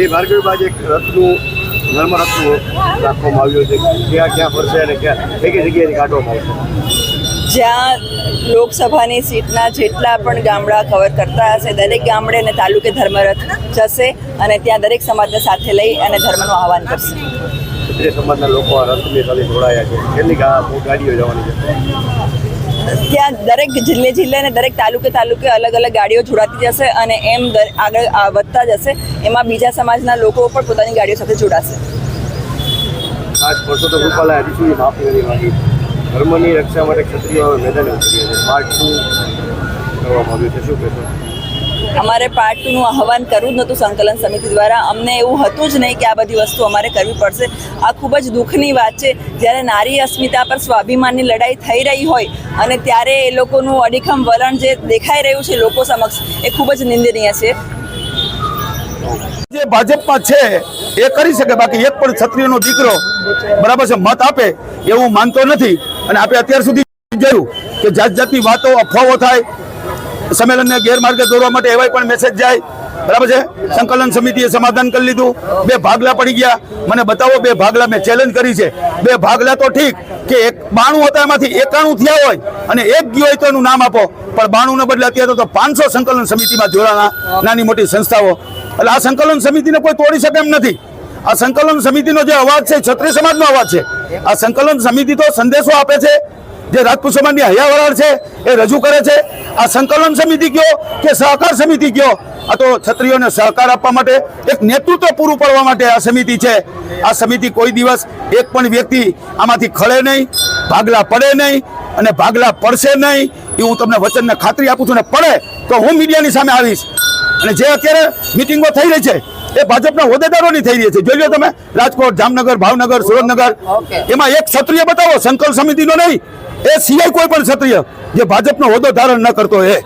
એ ભાર્ગવીબાજ એક રથનું ધર્મ રથનું રાખવામાં આવ્યું છે. ક્યાં ક્યાં ફરશે અને ક્યાં કઈ કઈ જગ્યાએથી કાઢવામાં આવશે જ્યાં લોકસભાની સીટના જેટલા પણ ગામડા કવર કરતા હશે દરેક ગામડે અને તાલુકે ધર્મરથ જશે અને ત્યાં દરેક સમાજને સાથે લઈ અને ધર્મનું આહવાન કરશે. ક્ષત્રિય સમાજના લોકો આ રથની સાથે જોડાયા છે. કેટલી ગાડીઓ જવાની છે. ત્યાં દરેક જિલ્લે જિલ્લે અને દરેક તાલુકે તાલુકે અલગ અલગ ગાડીઓ જોડાતી જશે અને એમ આગળ વધતા જશે. એમાં બીજા સમાજના લોકો પણ પોતાની ગાડીઓ સાથે જોડાશે. ધર્મની રક્ષા માટે ક્ષત્રિયો મેદાને ઉતરી છે. માર્ચ શું કરવામાં આવ્યું છે? શું કહેશો? અમારે પાર્ટ ટુનું આહવાન કરવું જ નહોતું સંકલન સમિતિ દ્વારા. અમને એવું હતું જ નહીં કે આ બધી વસ્તુ અમારે કરવી પડશે. આ ખૂબ જ દુઃખની વાત છે. જ્યારે નારી અસ્મિતા પર સ્વાભિમાનની લડાઈ થઈ રહી હોય અને ત્યારે એ લોકોનું અડીખમ વલણ જે દેખાઈ રહ્યું છે લોકો સમક્ષ, એ ખૂબ જ નિંદનીય છે. જે ભાજપમાં છે, એ કરી શકે, બાકી એક પણ ક્ષત્રિયનો દીકરો બરાબર છે, મત આપે એવું માનતો નથી. અને આપણે અત્યાર સુધી જોયું કે જાત જાતની વાતો, અફવાઓ થાય સંમેલનને ગેરમાર્ગે દોરવા માટે એવાય પણ મેસેજ જાય. બરાબર છે? સંકલન સમિતિએ સમાધાન કરી લીધું. બે ભાગલા પડી ગયા. મને બતાવો, બે ભાગલા મેં ચેલેન્જ કરી છે. બે ભાગલા તો ઠીક કે એક બાણું હતા એમાંથી એકાણું થયા હોય અને એક ગયો હોય તો એનું નામ આપો. પણ બાણું ને બદલે અત્યારે તો પાંચસો સંકલન સમિતિમાં જોડાણા નાની મોટી સંસ્થાઓ. એટલે આ સંકલન સમિતિને કોઈ તોડી શકે એમ નથી. આ સંકલન સમિતિનો જે અવાજ છે ક્ષત્રિય સમાજનો અવાજ છે. આ સંકલન સમિતિ તો સંદેશો આપે છે. જે રાજપૂત સમાજની હૈયાવરાળ છે, એ રજૂ કરે છે. આ સંકલન સમિતિ કયો કે સહકાર સમિતિ કયો? આ તો છત્રીઓને સહકાર આપવા માટે એક નેતૃત્વ પૂરું પાડવા માટે આ સમિતિ છે. આ સમિતિ કોઈ દિવસ એક પણ વ્યક્તિ આમાંથી ખળે નહીં, ભાગલા પડે નહીં અને ભાગલા પડશે નહીં. એ હું તમને વચનને ખાતરી આપું છું ને પડે તો હું મીડિયાની સામે આવીશ. અને જે અત્યારે મિટિંગો થઈ રહી છે એ ભાજપના હોદ્દેદારોની થઈ રહી છે. જોઈ લો તમે રાજકોટ જામનગર ભાવનગર સુરતનગર એમાં એક ક્ષત્રિય બતાવો સંકલ્પ સમિતિનો નહીં. એ સિવાય કોઈ પણ ક્ષત્રિય જે ભાજપનો હોદ્દો ધારણ ન કરતો એ.